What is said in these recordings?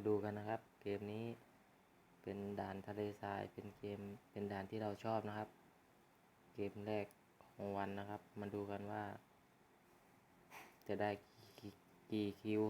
มาดูกันนะครับ เกมนี้เป็นด่านทะเลทรายเป็นเกมเป็นด่านที่เราชอบนะครับ เกมแรกของวันนะครับ มาดูกันว่า จะได้กี่คิว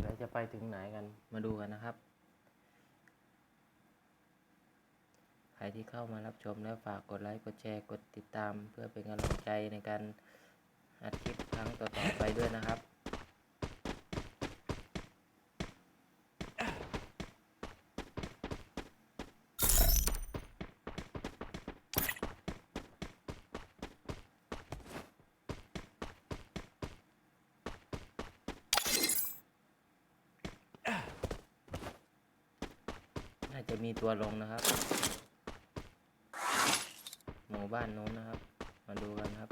แล้วจะไปถึงไหนกันมาดูกันนะครับใครที่เข้ามารับชมแล้วฝากกดไลค์กดแชร์กดติดตาม เพื่อเป็นกำลังใจในการอัดคลิปครั้งต่อๆไปด้วยนะครับ มีตัวลงนะครับ หมู่บ้านนู้นนะครับ มาดูกันครับ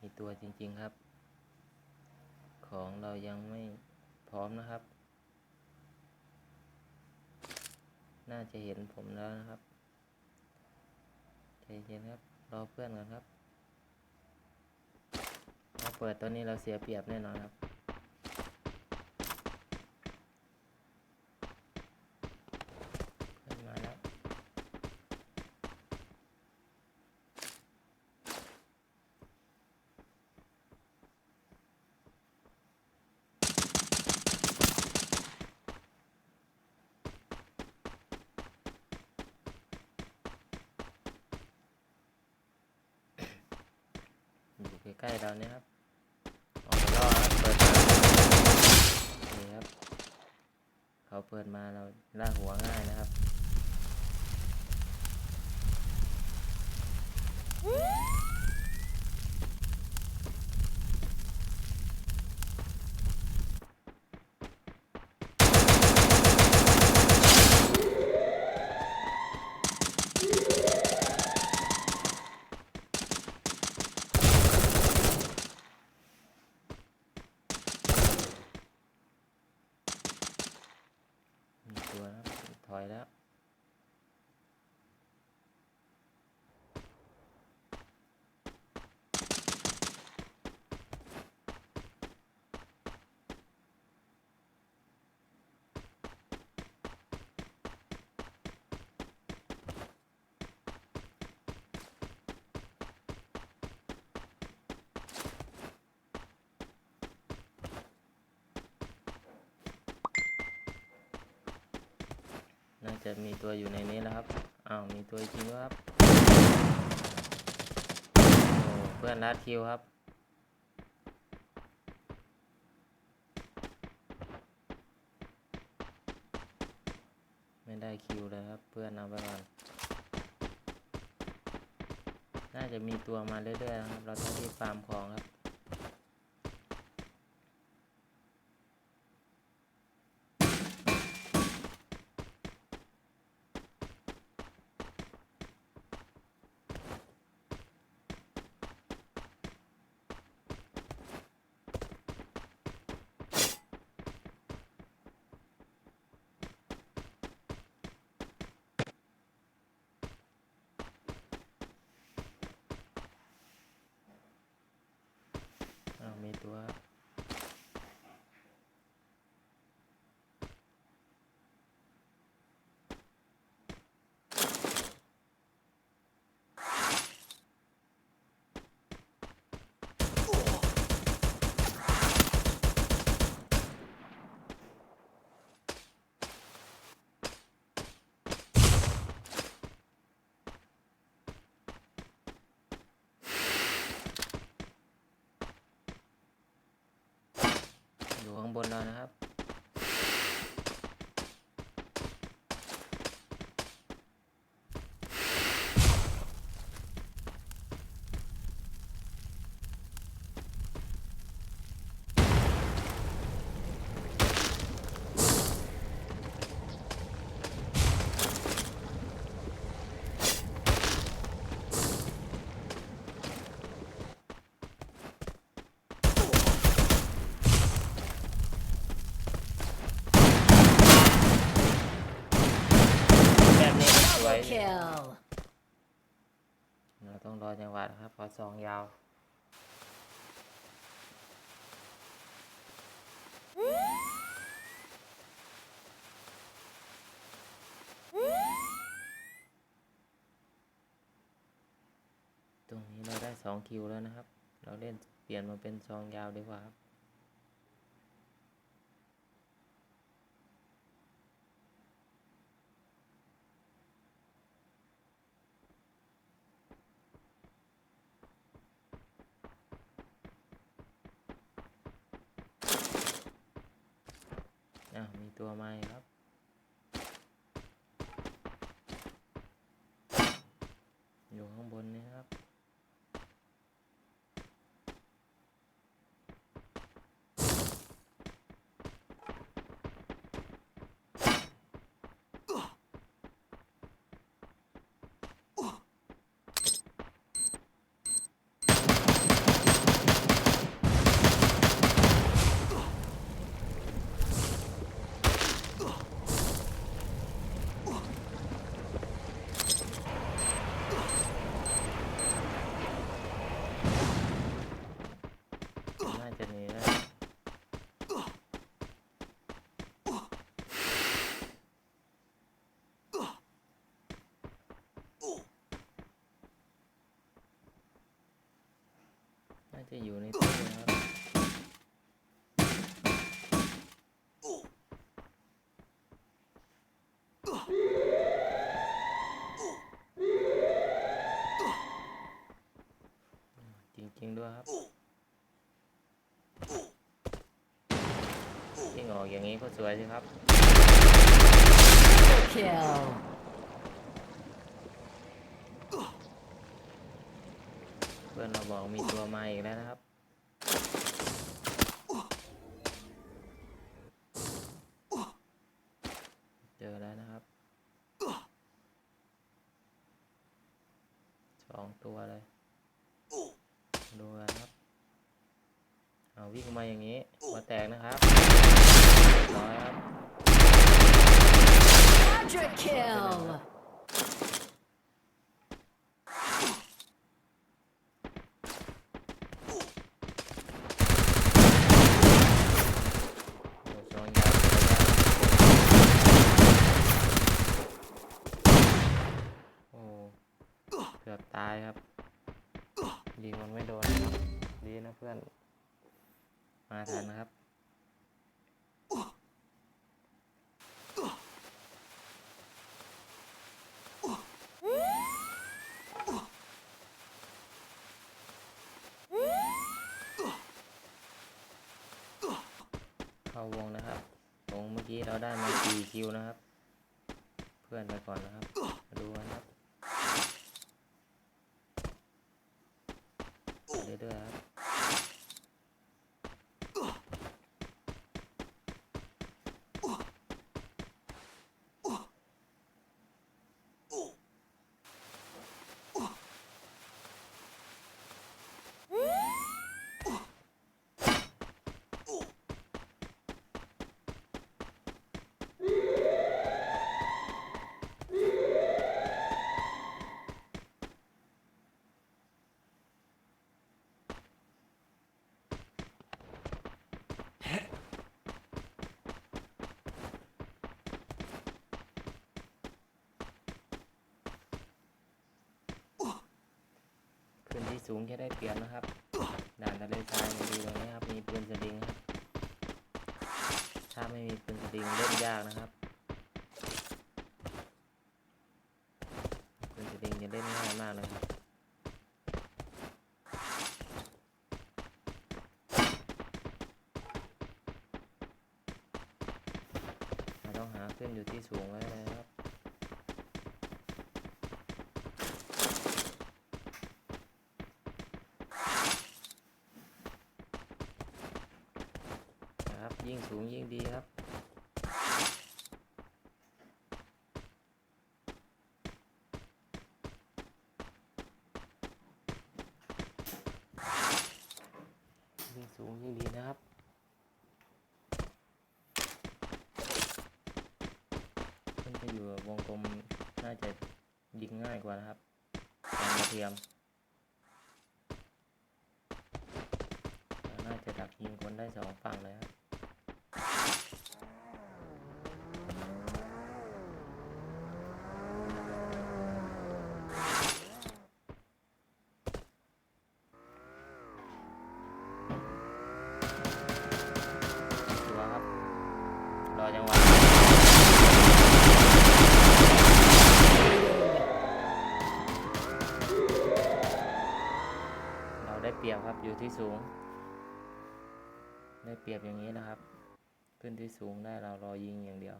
มีตัวจริง ๆ ครับ ของเรายังไม่พร้อมนะครับ น่าจะเห็นผมแล้วนะครับใจเย็นครับ รอเพื่อนกันครับ ถ้าเปิดตัวนี้เราเสียเปรียบแน่นอนครับ เพื่อนมาแล้ว อยู่ ใกล้เราเนี่ยครับออกล่อเปิดมานี่ครับ เขาเปิดมาเราล่าหัวง่ายนะครับ จะมีตัวอยู่ในนี้แล้วครับ อ้าว มีตัวจริงวยครับ โอ้ เพื่อนรัดคิวครับ ไม่ได้คิวเลยครับ เพื่อนเอาไปก่อน น่าจะมีตัวมาเรื่อยๆครับ เราต้องรีบฟาร์มของครับ บนเรานะครับ ม kill. เราต้องรอจังหวะนะครับพอซองยาว ตรงนี้เราได้สองคิวแล้วนะครับ เราเล่นเปลี่ยนมาเป็นซองยาวดีกว่าครับ ตัวไม้ครับ อยู่ข้างบนนี้ครับ น่าจะหนีแล้วน่า จะอยู่ในตู้นะครับจริงๆด้วยครับยิงออกอย่างนี้ก็สวยสิครับ Kill. เพื่ อนเราบอกมีตัวมาอีกแล้วนะครับ เจอแล้วนะครับสองตัวเลยดูกันครับเอาวิ่งมาอย่างนี้หัวแตกนะครับเรียบร้อยครับ Quadra kill. โอ้สองยาวโอ้เกือบตายครับ ยิงมันไม่โดนนะครับ ดีนะเพื่อน มาทันนะครับ เข้าวงนะครับวงเมื่อกี้เราได้มา4คิวนะครับ เพื่อนไปก่อนนะครับ มาดูกันครับ เรื่อยๆครับ ขึ้นที่ สูงจะได้เปรียบนะครับ ด่านทะเลทรายมันดีตรงนี้ครับ มีปืนสลิงครับ ถ้าไม่มีปืนสลิงเล่นยากนะครับ ปืนสลิงจะเล่นง่ายมากเลยครับเราต้องหาขึ้นอยู่ที่สูงไว้เลยครับ นะครับ ยิ่งสูงยิ่งดีครับ ยิ่งสูงยิ่งดีนะครับมันจะอยู่วงกลมน่าจะยิงง่ายกว่านะครับแรงกระเทียมน่าจะดักยิงคนได้สองฝั่งเลยครับ สูง ได้เปรียบอย่างนี้นะครับ ขึ้นที่สูงได้เรารอยิงอย่างเดียว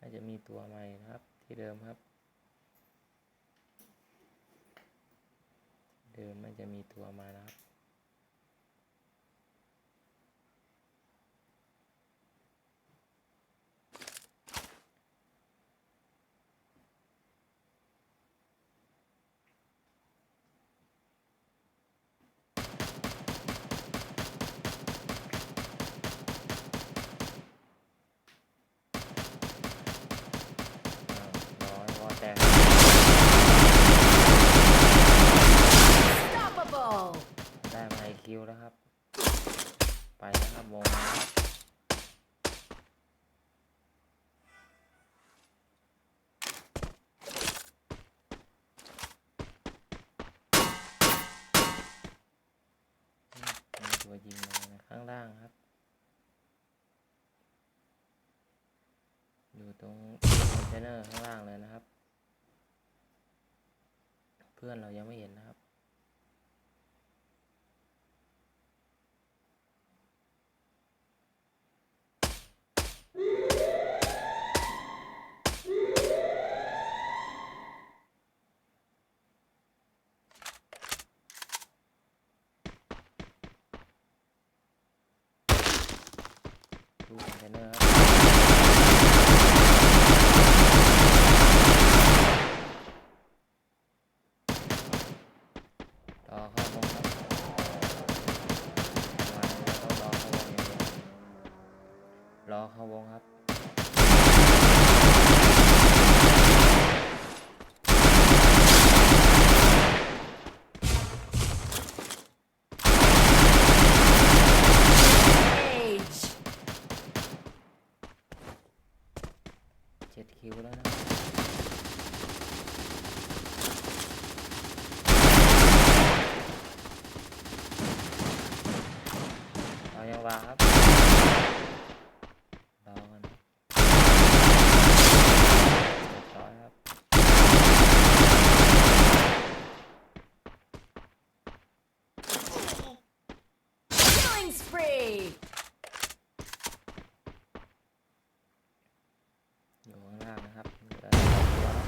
น่าจะมีตัวใหม่นะครับที่เดิมครับ เดิมมันจะมีตัวมานะครับ อ่าร้อยวอแตก Unstoppable. ได้มาไอคิวแล้วครับ ไปแล้วครับวงมาแล้วครับอืมมีตัวยิงมานะข้างล่างครับ อยู่ตรงคอนเทนเนอร์ข้างล่างเลยนะครับ เพื่อนเรายังไม่เห็นนะครับ ดูคอนเทนเนอร์ครับ รอเข้าวงครับมาแล้วก็รอเข้าวงอย่างเดียวรอเข้าวงครับ Age. เจ็ดคิวแล้วนะครับเอายังวางครับ รอกันครับเรียบร้อยครับ Killing spree. อยู่ข้างล่างนะครับเหลือสองตัวครับ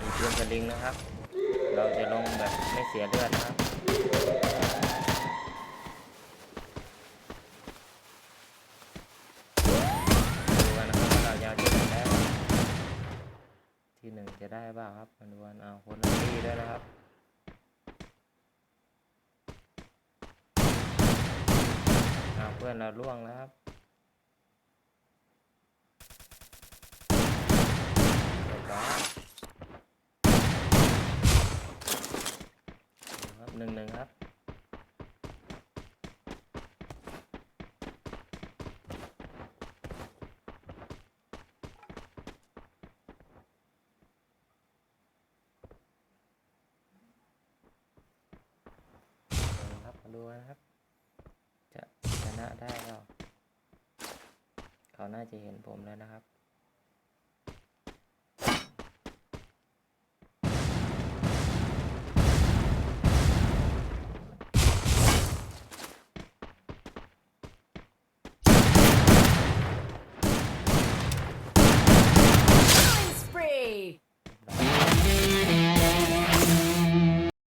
มีเพื่อนส ลิงนะครับ เราจะลงแบบไม่เสียเลือดนะครับ ดูกันนะครับว่าเราจะเอาที่หนึ่งได้ที่หนึ่งจะได้บ้างครับมาดูกันเอาคนละที่ด้วยนะครับเอาเพื่อนเราล่วงแล้วครับเรียบร้อยดูครับ หนึ่งหนึ่งครับดูครับมาดูนะครับ จะชนะได้ก็เขาน่าจะเห็นผมแล้วนะครับ